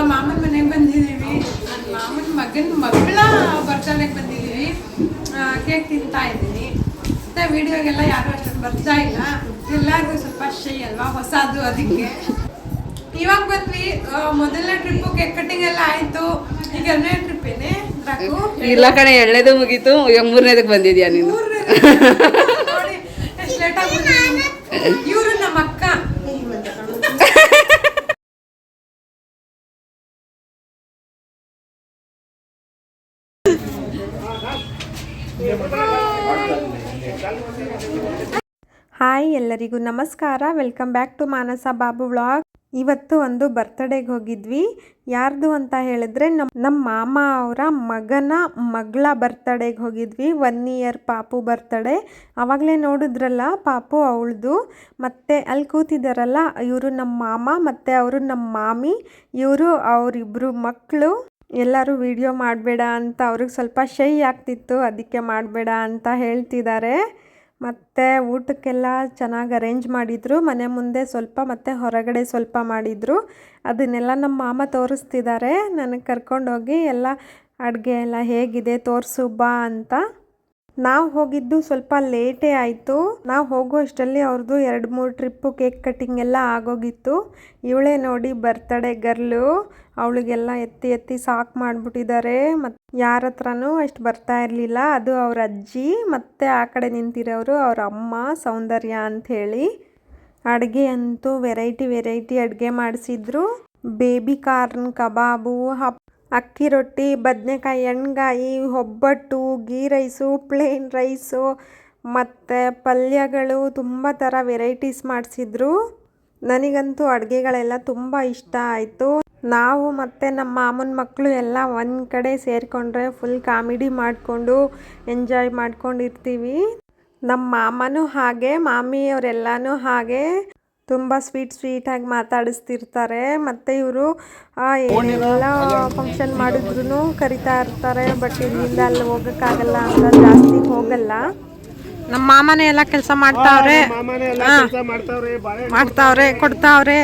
ನಮ್ಮ ಮಾಮನ ಮನೆಗೆ ಬಂದಿದ್ದೀವಿ. ನನ್ನ ಮಾಮನ ಮಗನ ಮಗಳ ಬರ್ತಾನೆಗೆ ಬಂದಿದ್ದೀವಿ. ಕೇಕ್ ತಿಂತಾ ಇದ್ದೀನಿ. ಮತ್ತೆ ವಿಡಿಯೋಗೆಲ್ಲ ಯಾರು ಅಷ್ಟೊಂದು ಬರ್ತಾ ಇಲ್ಲ. ಎಲ್ಲರಿಗೂ ಸ್ವಲ್ಪ ಶೈ ಅಲ್ವಾ? ಹೊಸದು ಅದಕ್ಕೆ. ಇವಾಗ ಬಂದ್ವಿ. ಮೊದಲನೇ ಟ್ರಿಪ್ಪು ಕೇಕ್ ಕಟ್ಟಿಂಗ್ ಎಲ್ಲ ಆಯ್ತು. ಈಗ ಎರಡನೇ ಟ್ರಿಪ್ ಏನೇ? ಇಲ್ಲ ಕಣೆ ಎಳ್ಳೇದು ಮುಗೀತು. ಈಗ ಮೂರನೇದಕ್ಕೆ ಬಂದಿದ್ಯಾ ನೀನು? ನೋಡಿ ಎಷ್ಟು ಲೇಟ್ ಇವರು ನಮ್ಮ ಅಕ್ಕ ಹಾಯ್ ಎಲ್ಲರಿಗೂ ನಮಸ್ಕಾರ. Welcome back to Manasa Babu vlog ಇವತ್ತು ಒಂದು ಬರ್ತ್ಡೇಗೆ ಹೋಗಿದ್ವಿ. ಯಾರ್ದು ಅಂತ ಹೇಳಿದ್ರೆ ನಮ್ಮ ನಮ್ಮ ಮಾಮ ಅವರ ಮಗನ ಮಗಳ ಬರ್ತ್ಡೇಗೆ ಹೋಗಿದ್ವಿ. ಒನ್ ಇಯರ್ ಪಾಪು ಬರ್ತ್ಡೇ ಆವಾಗಲೇ ನೋಡಿದ್ರಲ್ಲ ಪಾಪು ಅವಳದು. ಮತ್ತು ಅಲ್ಲಿ ಕೂತಿದ್ದಾರಲ್ಲ ಇವರು ನಮ್ಮ ಮಾಮ ಮತ್ತು ಅವರು ನಮ್ಮ ಮಾಮಿ, ಇವರು ಅವರಿಬ್ಬರು ಮಕ್ಕಳು ಎಲ್ಲರೂ ವಿಡಿಯೋ ಮಾಡಬೇಡ ಅಂತ ಅವ್ರಿಗೆ ಸ್ವಲ್ಪ ಶೈ ಆಗ್ತಿತ್ತು, ಅದಕ್ಕೆ ಮಾಡಬೇಡ ಅಂತ ಹೇಳ್ತಿದ್ದಾರೆ. ಮತ್ತು ಊಟಕ್ಕೆಲ್ಲ ಚೆನ್ನಾಗಿ ಅರೇಂಜ್ ಮಾಡಿದರು, ಮನೆ ಮುಂದೆ ಸ್ವಲ್ಪ ಮತ್ತು ಹೊರಗಡೆ ಸ್ವಲ್ಪ ಮಾಡಿದರು. ಅದನ್ನೆಲ್ಲ ನಮ್ಮ ಮಾಮ ತೋರಿಸ್ತಿದ್ದಾರೆ, ನನಗೆ ಕರ್ಕೊಂಡೋಗಿ ಎಲ್ಲ ಅಡುಗೆ ಎಲ್ಲ ಹೇಗಿದೆ, ತೋರಿಸು ಬಾ ಅಂತ. ನಾವು ಹೋಗಿದ್ದು ಸ್ವಲ್ಪ ಲೇಟೇ ಆಯಿತು. ನಾವು ಹೋಗೋ ಅಷ್ಟರಲ್ಲಿ ಅವ್ರದ್ದು ಎರಡು ಮೂರು ಟ್ರಿಪ್ಪು ಕೇಕ್ ಕಟ್ಟಿಂಗ್ ಎಲ್ಲ ಆಗೋಗಿತ್ತು. ಇವಳೇ ನೋಡಿ ಬರ್ತಡೇ ಗರ್ಲು. ಅವಳಿಗೆಲ್ಲ ಎತ್ತಿ ಎತ್ತಿ ಸಾಕು ಮಾಡಿಬಿಟ್ಟಿದ್ದಾರೆ ಮತ್ತು ಯಾರ ಹತ್ರನೂ ಅಷ್ಟು ಬರ್ತಾ ಇರಲಿಲ್ಲ. ಅದು ಅವ್ರ ಅಜ್ಜಿ, ಮತ್ತು ಆ ಕಡೆ ನಿಂತಿರೋರು ಅವ್ರ ಅಮ್ಮ, ಸೌಂದರ್ಯ ಅಂಥೇಳಿ ಅಡುಗೆ ಅಂತೂ ವೆರೈಟಿ ವೆರೈಟಿ ಅಡುಗೆ ಮಾಡಿಸಿದ್ರು. ಬೇಬಿ ಕಾರ್ನ್, ಕಬಾಬು, ಹಪ್ ಅಕ್ಕಿ ರೊಟ್ಟಿ, ಬದನೆಕಾಯಿ ಎಣ್ಗಾಯಿ, ಒಬ್ಬಟ್ಟು, ಗೀ ರೈಸು, ಪ್ಲೇನ್ ರೈಸು, ಮತ್ತು ಪಲ್ಯಗಳು ತುಂಬ ಥರ ವೆರೈಟೀಸ್ ಮಾಡಿಸಿದ್ರು. ನನಗಂತೂ ಅಡುಗೆಗಳೆಲ್ಲ ತುಂಬ ಇಷ್ಟ ಆಯಿತು. ನಾವು ಮತ್ತು ನಮ್ಮ ಮಾಮನ ಮಕ್ಕಳು ಎಲ್ಲ ಒಂದು ಕಡೆ ಸೇರಿಕೊಂಡ್ರೆ ಫುಲ್ ಕಾಮಿಡಿ ಮಾಡಿಕೊಂಡು ಎಂಜಾಯ್ ಮಾಡ್ಕೊಂಡಿರ್ತೀವಿ. ನಮ್ಮ ಮಾಮನೂ ಹಾಗೆ, ಮಾಮಿಯವರೆಲ್ಲನೂ ಹಾಗೆ. ತುಂಬ ಸ್ವೀಟ್ ಸ್ವೀಟಾಗಿ ಮಾತಾಡಿಸ್ತಿರ್ತಾರೆ. ಮತ್ತು ಇವರು ಎಲ್ಲ ಫಂಕ್ಷನ್ ಮಾಡಿದ್ರು ಕರಿತಾ ಇರ್ತಾರೆ ಬಟ್ ಇಲ್ಲಿಂದ ಅಲ್ಲಿ ಹೋಗೋಕ್ಕಾಗಲ್ಲ ಅಂತ ಜಾಸ್ತಿ ಹೋಗಲ್ಲ. ನಮ್ಮ ಮಾಮನೇ ಎಲ್ಲ ಕೆಲಸ ಮಾಡ್ತಾವ್ರೆ. ಮಾಡ್ತಾವ್ರೆ ಕೊಡ್ತಾವ್ರೆ.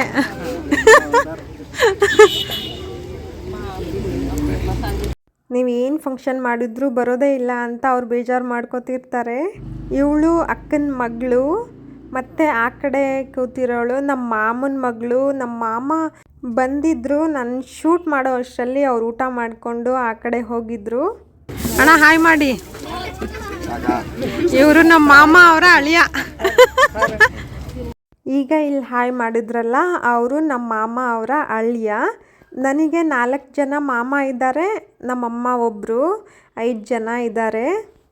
ನೀವು ಏನು ಫಂಕ್ಷನ್ ಮಾಡಿದ್ರು ಬರೋದೇ ಇಲ್ಲ ಅಂತ ಅವ್ರು ಬೇಜಾರು ಮಾಡ್ಕೋತಿರ್ತಾರೆ. ಇವಳು ಅಕ್ಕನ ಮಗಳು. ಮತ್ತು ಆ ಕಡೆ ಕೂತಿರೋಳು ನಮ್ಮ ಮಾಮನ ಮಗಳು ನಮ್ಮ ಮಾಮ ಬಂದಿದ್ರು, ನಾನು ಶೂಟ್ ಮಾಡೋ ಅಷ್ಟರಲ್ಲಿ ಅವ್ರು ಊಟ ಮಾಡಿಕೊಂಡು ಆ ಕಡೆ ಹೋಗಿದ್ರು. ಅಣ್ಣ, ಹಾಯ್ ಮಾಡಿ. ಇವರು ನಮ್ಮ ಮಾಮ ಅವರ ಅಳಿಯ. ಈಗ ಇಲ್ಲಿ ಹಾಯ್ ಮಾಡಿದ್ರಲ್ಲ, ಅವರು ನಮ್ಮ ಮಾಮ ಅವರ ಅಳಿಯ. ನನಗೆ ನಾಲ್ಕು ಜನ ಮಾಮ ಇದ್ದಾರೆ, ನಮ್ಮಮ್ಮ ಒಬ್ಬರು ಐದು ಜನ ಇದ್ದಾರೆ.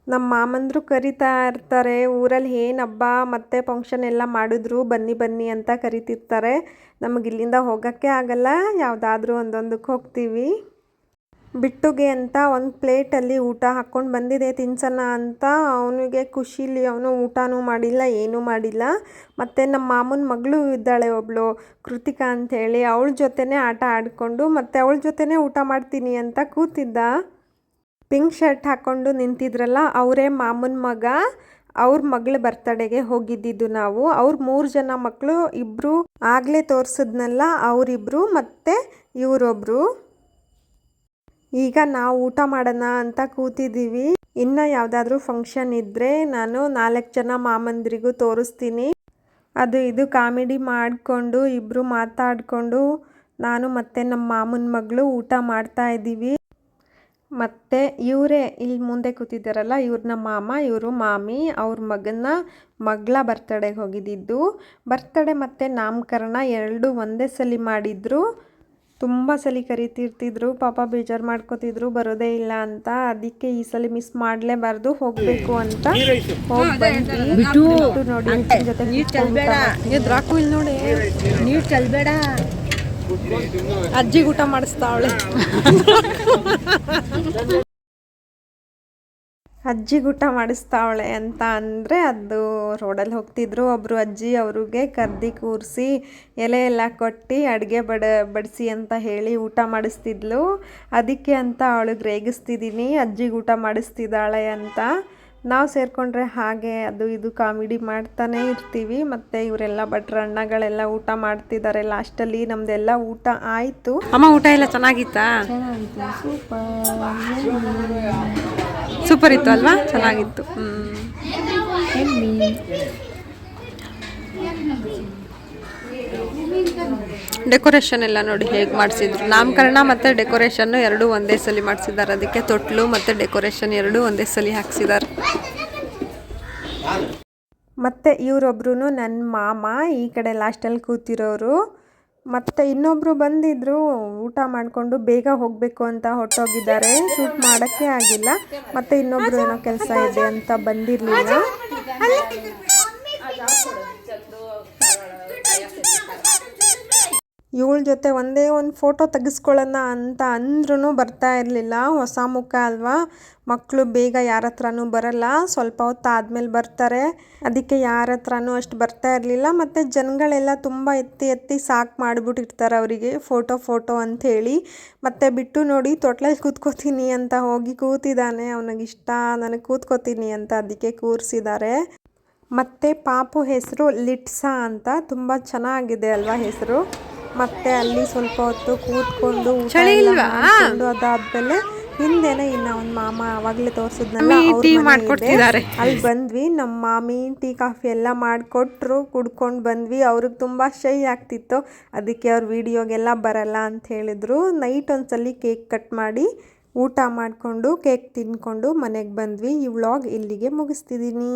ನಮ್ಮ ಮಾಮಂದರು ಕರಿತಾ ಇರ್ತಾರೆ ಊರಲ್ಲಿ ಏನು ಹಬ್ಬ ಮತ್ತು ಫಂಕ್ಷನ್ ಎಲ್ಲ ಮಾಡಿದ್ರು ಬನ್ನಿ ಬನ್ನಿ ಅಂತ ಕರಿತಿರ್ತಾರೆ. ನಮಗೆ ಇಲ್ಲಿಂದ ಹೋಗೋಕ್ಕೆ ಆಗಲ್ಲ, ಯಾವುದಾದ್ರೂ ಒಂದೊಂದಕ್ಕೆ ಹೋಗ್ತೀವಿ. ಬಿಟ್ಟುಗೆ ಅಂತ ಒಂದು ಪ್ಲೇಟಲ್ಲಿ ಊಟ ಹಾಕ್ಕೊಂಡು ಬಂದಿದೆ ತಿನ್ಸೋಣ ಅಂತ. ಅವನಿಗೆ ಖುಷಿಲಿ ಅವನು ಊಟನೂ ಮಾಡಿಲ್ಲ, ಏನೂ ಮಾಡಿಲ್ಲ. ಮತ್ತು ನಮ್ಮ ಮಾಮನ ಮಗಳು ಇದ್ದಾಳೆ ಒಬ್ಳು, ಕೃತಿಕಾ ಅಂಥೇಳಿ ಅವಳ ಜೊತೆನೇ ಆಟ ಆಡಿಕೊಂಡು ಮತ್ತು ಅವಳ ಜೊತೆನೇ ಊಟ ಮಾಡ್ತೀನಿ ಅಂತ ಕೂತಿದ್ದ. ಪಿಂಕ್ ಶರ್ಟ್ ಹಾಕ್ಕೊಂಡು ನಿಂತಿದ್ರಲ್ಲ, ಅವರೇ ಮಾಮನ ಮಗ, ಅವ್ರ ಮಗಳ ಬರ್ತಡೆಗೆ ಹೋಗಿದ್ದಿದ್ದು ನಾವು. ಅವ್ರ ಮೂರು ಜನ ಮಕ್ಕಳು ಇಬ್ಬರು ಆಗಲೇ ತೋರಿಸಿದ್ನಲ್ಲ, ಅವರಿಬ್ರು ಮತ್ತು ಇವರೊಬ್ರು. ಈಗ ನಾವು ಊಟ ಮಾಡೋಣ ಅಂತ ಕೂತಿದ್ದೀವಿ ಇನ್ನು ಯಾವುದಾದ್ರೂ ಫಂಕ್ಷನ್ ಇದ್ದರೆ ನಾನು ನಾಲ್ಕು ಜನ ಮಾಮಂದಿರಿಗೂ ತೋರಿಸ್ತೀನಿ. ಅದು ಇದು ಕಾಮಿಡಿ ಮಾಡಿಕೊಂಡು ಇಬ್ಬರು ಮಾತಾಡಿಕೊಂಡು, ನಾನು ಮತ್ತು ನಮ್ಮ ಮಾಮನ ಮಗಳು ಊಟ ಮಾಡ್ತಾ ಇದ್ದೀವಿ ಮತ್ತು ಇವರೇ ಇಲ್ಲಿ ಮುಂದೆ ಕೂತಿದ್ದಾರಲ್ಲ ಇವ್ರನ್ನ ಮಾಮ ಇವರು ಮಾಮಿ ಅವ್ರ ಮಗನ ಮಗಳ ಬರ್ತಡೆಗೆ ಹೋಗಿದ್ದಿದ್ದು. ಬರ್ತಡೆ ಮತ್ತು ನಾಮಕರಣ ಎರಡು ಒಂದೇ ಸಲ ಮಾಡಿದ್ರು. ತುಂಬ ಸಲ ಕರಿತಿರ್ತಿದ್ರು ಪಾಪ ಬೇಜಾರು ಮಾಡ್ಕೋತಿದ್ರು ಬರೋದೇ ಇಲ್ಲ ಅಂತ. ಅದಕ್ಕೆ ಈ ಸಲ ಮಿಸ್ ಮಾಡಲೇಬಾರ್ದು ಹೋಗಬೇಕು ಅಂತ ಹೋಗಿ ಬಂದ್ವಿ ನೋಡಿ ಅಕ್ಕನ್ ಚಲ್ಬೇಡ. ನೀರು ಚಲ್ಬೇಡ. ಅಜ್ಜಿಗೆ ಊಟ ಮಾಡಿಸ್ತಾವಳೆ. ಅಜ್ಜಿ ಊಟ ಮಾಡಿಸ್ತಾವಳೆ ಅಂತ ಅಂದರೆ ಅದು ರೋಡಲ್ಲಿ ಹೋಗ್ತಿದ್ರು. ಒಬ್ಬರು ಅಜ್ಜಿ ಅವ್ರಿಗೆ ಕರ್ದಿ ಕೂರಿಸಿ ಎಲೆ ಎಲ್ಲ ಕೊಟ್ಟು ಅಡುಗೆ ಬಡ, ಬಡಿಸಿ ಅಂತ ಹೇಳಿ ಊಟ ಮಾಡಿಸ್ತಿದ್ಲು. ಅದಕ್ಕೆ ಅಂತ ಅವಳಿಗೆ ರೇಗಿಸ್ತಿದ್ದೀನಿ. ಅಜ್ಜಿಗೆ ಊಟ ಮಾಡಿಸ್ತಿದ್ದಾಳೆ ಅಂತ. ನಾವು ಸೇರಿಕೊಂಡ್ರೆ ಹಾಗೆ ಅದು ಇದು ಕಾಮಿಡಿ ಮಾಡ್ತಾನೆ ಇರ್ತೀವಿ. ಮತ್ತು ಇವರೆಲ್ಲ ಭಟ್ರ ಅಣ್ಣಗಳೆಲ್ಲ ಊಟ ಮಾಡ್ತಿದ್ದಾರೆ ಲಾಸ್ಟಲ್ಲಿ ನಮ್ದೆಲ್ಲ ಊಟ ಆಯಿತು. ಅಮ್ಮ ಊಟ ಎಲ್ಲ ಚೆನ್ನಾಗಿತ್ತಾ? ಸೂಪರ್. ಇತ್ತು ಅಲ್ವಾ? ಚೆನ್ನಾಗಿತ್ತು. ಹ್ಮ್. ಡೆಕೋರೇಷನ್ ಎಲ್ಲ ನೋಡಿ ಹೇಗೆ ಮಾಡಿಸಿದ್ರು. ನಾಮಕರಣ ಮತ್ತು ಡೆಕೋರೇಷನ್ನು ಎರಡೂ ಒಂದೇ ಸಲ ಮಾಡಿಸಿದ್ದಾರೆ. ಅದಕ್ಕೆ ತೊಟ್ಲು ಮತ್ತು ಡೆಕೋರೇಷನ್ ಎರಡೂ ಒಂದೇ ಸಲ ಹಾಕ್ಸಿದ್ದಾರೆ. ಮತ್ತು ಇವರೊಬ್ರು ನನ್ನ ಮಾಮ, ಈ ಕಡೆ ಲಾಸ್ಟಲ್ಲಿ ಕೂತಿರೋರು. ಮತ್ತು ಇನ್ನೊಬ್ಬರು ಬಂದಿದ್ದರು ಊಟ ಮಾಡಿಕೊಂಡು ಬೇಗ ಹೋಗಬೇಕು ಅಂತ ಹೊರಟೋಗಿದ್ದಾರೆ. ಶೂಟ್ ಮಾಡೋಕ್ಕೆ ಆಗಿಲ್ಲ. ಮತ್ತು ಇನ್ನೊಬ್ಬರು ಏನೋ ಕೆಲಸ ಇದೆ ಅಂತ ಬಂದಿರಲಿಲ್ಲ. ಇವಳ ಜೊತೆ ಒಂದೇ ಒಂದು ಫೋಟೋ ತೆಗೆಸ್ಕೊಳ್ಳೋಣ ಅಂತ ಅಂದ್ರೂ ಬರ್ತಾ ಇರಲಿಲ್ಲ. ಹೊಸ ಮುಖ ಅಲ್ವಾ? ಮಕ್ಕಳು ಬೇಗ ಯಾರ ಹತ್ರನೂ ಬರಲ್ಲ. ಸ್ವಲ್ಪ ಹೊತ್ತು ಆದಮೇಲೆ ಬರ್ತಾರೆ. ಅದಕ್ಕೆ ಯಾರ ಹತ್ರನೂ ಅಷ್ಟು ಬರ್ತಾ ಇರಲಿಲ್ಲ. ಮತ್ತು ಜನಗಳೆಲ್ಲ ತುಂಬ ಎತ್ತಿ ಎತ್ತಿ ಸಾಕು ಮಾಡಿಬಿಟ್ಟಿರ್ತಾರೆ ಅವರಿಗೆ. ಫೋಟೋ ಫೋಟೋ ಅಂಥೇಳಿ. ಮತ್ತು ಬಿಟ್ಟು ನೋಡಿ ತೊಟ್ಲಲ್ಲಿ ಕೂತ್ಕೋತೀನಿ ಅಂತ ಹೋಗಿ ಕೂತಿದ್ದಾನೆ. ಅವನಿಗಿಷ್ಟ ನನಗೆ ಕೂತ್ಕೋತೀನಿ ಅಂತ ಅದಕ್ಕೆ ಕೂರಿಸಿದ್ದಾರೆ ಮತ್ತು ಪಾಪು ಹೆಸರು ಲಿಟ್ಸಾ ಅಂತ. ತುಂಬ ಚೆನ್ನಾಗಿದೆ ಅಲ್ವಾ ಹೆಸರು? ಮತ್ತೆ ಅಲ್ಲಿ ಸ್ವಲ್ಪ ಹೊತ್ತು ಕೂತ್ಕೊಂಡು ಚಳಿ ಇಲ್ವಾ? ಮಾಡ್ಕೊಂಡು ಅದಾದ್ಮೇಲೆ ಹಿಂದೆನೆ ಇನ್ನ ಒಂದ್ ಮಾಮ ಅವಾಗ್ಲೇ ತೋರ್ಸಿದ್ನಲ್ಲ. ಅಲ್ಲಿ ಬಂದ್ವಿ ನಮ್ಮ ಮಾಮಿ ಟೀ ಕಾಫಿ ಎಲ್ಲ ಮಾಡ್ಕೊಟ್ರು ಕುಡ್ಕೊಂಡು ಬಂದ್ವಿ. ಅವ್ರಿಗೆ ತುಂಬಾ ಶೈ ಆಗ್ತಿತ್ತು. ಅದಕ್ಕೆ ಅವ್ರ ವಿಡಿಯೋಗೆಲ್ಲ ಬರಲ್ಲ ಅಂತ ಹೇಳಿದ್ರು. ನೈಟ್ ಒಂದ್ಸಲಿ ಕೇಕ್ ಕಟ್ ಮಾಡಿ ಊಟ ಮಾಡಿಕೊಂಡು ಕೇಕ್ ತಿನ್ಕೊಂಡು ಮನೆಗೆ ಬಂದ್ವಿ. ಈ ವ್ಲಾಗ್ ಇಲ್ಲಿಗೆ ಮುಗಿಸ್ತಿದ್ದೀನಿ